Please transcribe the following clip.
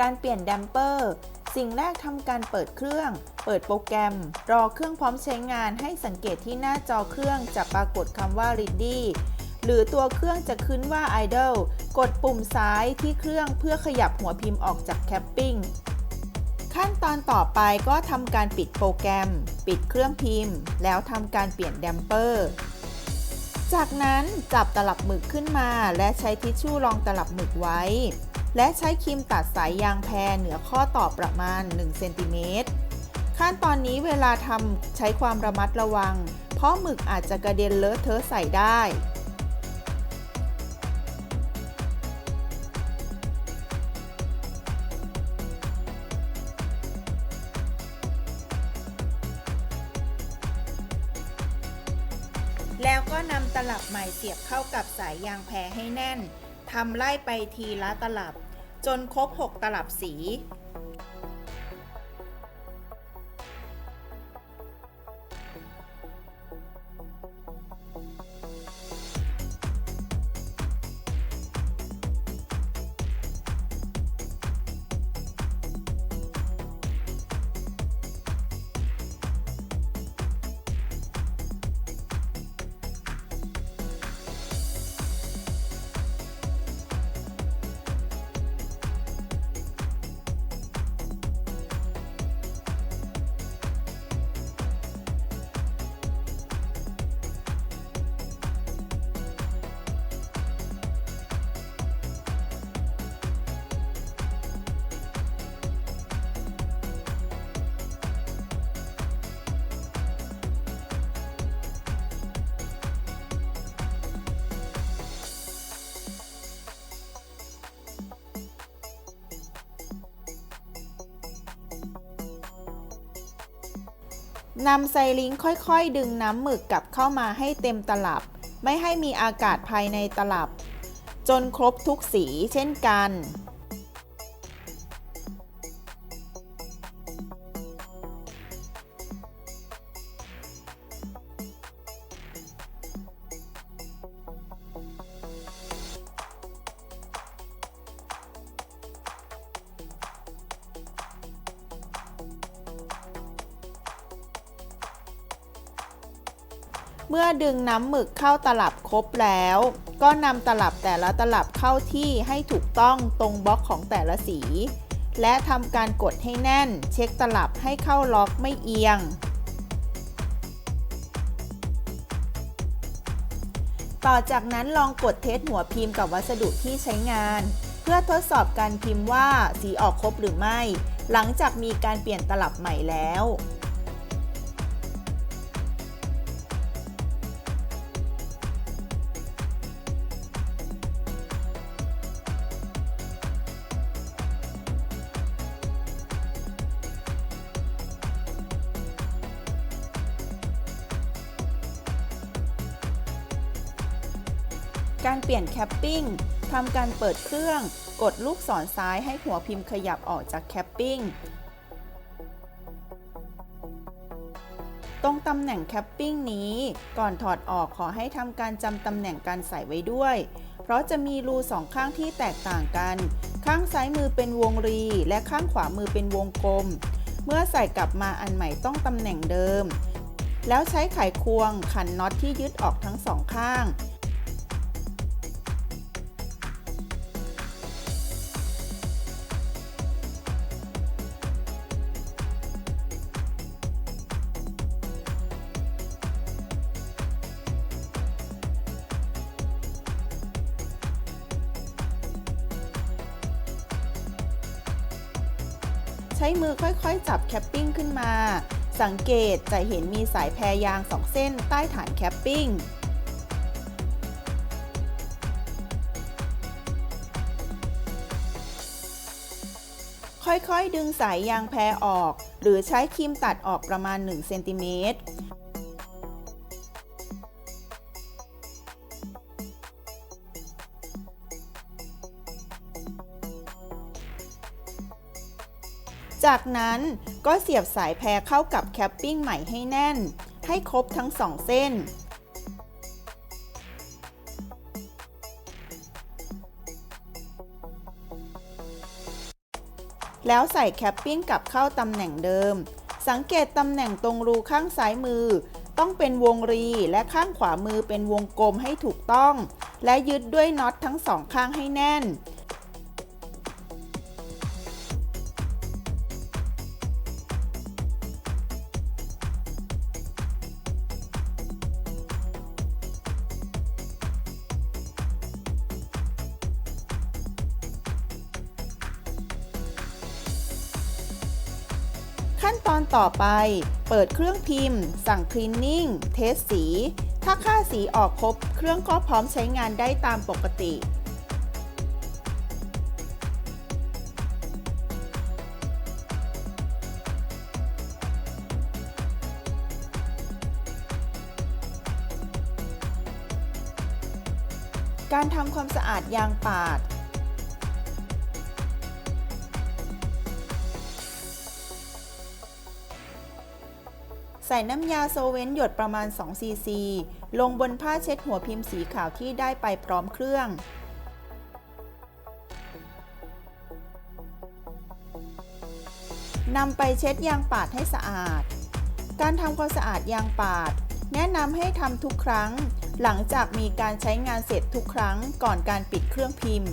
การเปลี่ยนแดมเปอร์ สิ่งแรกทำการเปิดเครื่อง เปิดโปรแกรม รอเครื่องพร้อมใช้งานให้สังเกตที่หน้าจอเครื่องจะปรากฏคำว่า ready หรือตัวเครื่องจะขึ้นว่า idle กดปุ่มซ้ายที่เครื่องเพื่อขยับหัวพิมพ์ออกจากแคปปิ้งขั้นตอนต่อไปก็ทำการปิดโปรแกรม ปิดเครื่องพิมพ์ แล้วทำการเปลี่ยนแดมเปอร์ จากนั้นจับตลับหมึกขึ้นมา และใช้ทิชชู่รองตลับหมึกไว้ และใช้ครีมตัดสายยางแพรเหนือข้อต่อประมาณ1เซนติเมตรขั้นตอนนี้เวลาทำใช้ความระมัดระวัง เพราะหมึกอาจจะกระเด็นเลอะเทอะใส่ได้ แล้วก็นำตลับใหม่เสียบเข้ากับสายยางแพรให้แน่นทำไล่ไปทีละตลับ จนครบ 6 ตลับสี นำไซลิงค่อยๆ ดึงน้ำหมึกกลับเข้ามาให้เต็มตลับ ไม่ให้มีอากาศภายในตลับ จนครบทุกสีเช่นกัน เมื่อดึงน้ำหมึกเข้าตลับครบแล้ว ก็นำตลับแต่ละตลับเข้าที่ให้ถูกต้องตรงบล็อกของแต่ละสี และทำการกดให้แน่น เช็คตลับให้เข้าล็อกไม่เอียง ต่อจากนั้นลองกดเทสหัวพิมพ์กับวัสดุที่ใช้งาน เพื่อทดสอบการพิมพ์ว่าสีออกครบหรือไม่ หลังจากมีการเปลี่ยนตลับใหม่แล้ว การเปลี่ยนแคปปิ้งทำการเปิดเครื่อง กดลูกศรซ้ายให้หัวพิมพ์ขยับออกจากแคปปิ้ง ตรงตำแหน่งแคปปิ้งนี้ ก่อนถอดออกขอให้ทำการจำตำแหน่งการใส่ไว้ด้วย เพราะจะมีรูสองข้างที่แตกต่างกัน ข้างซ้ายมือเป็นวงรี และข้างขวามือเป็นวงกลม เมื่อใส่กลับมาอันใหม่ต้องตำแหน่งเดิม แล้วใช้ไขควงขันน็อตที่ยึดออกทั้งสองข้าง ใช้มือค่อยๆ จับแคปปิ้งขึ้นมา สังเกตจะเห็นมีสายแพรยางสองเส้นใต้ฐานแคปปิ้งค่อยๆ ดึงสายยางแพรออก หรือใช้ครีมตัดออกประมาณ1เซนติเมตร จากนั้นก็เสียบสายแพรเข้ากับแคปปิ้งใหม่ให้แน่น ให้ครบทั้งสองเส้น แล้วใส่แคปปิ้งกลับเข้าตำแหน่งเดิม สังเกตตำแหน่งตรงรูข้างซ้ายมือ ต้องเป็นวงรีและข้างขวามือเป็นวงกลมให้ถูกต้อง และยึดด้วยน็อตทั้งสองข้างให้แน่น ขั้นตอนต่อไป เปิดเครื่องพิมพ์ สั่งคลีนนิ่ง เทสสี ถ้าค่าสีออกครบ เครื่องก็พร้อมใช้งานได้ตามปกติ การทำความสะอาดยางปาด ใส่น้ำยาโซเวนหยดประมาณ 2 ซีซี ลงบนผ้าเช็ดหัวพิมพ์สีขาวที่ได้ไปพร้อมเครื่อง นำไปเช็ดยางปาดให้สะอาด การทำความสะอาดยางปาด แนะนำให้ทำทุกครั้ง หลังจากมีการใช้งานเสร็จทุกครั้งก่อนการปิดเครื่องพิมพ์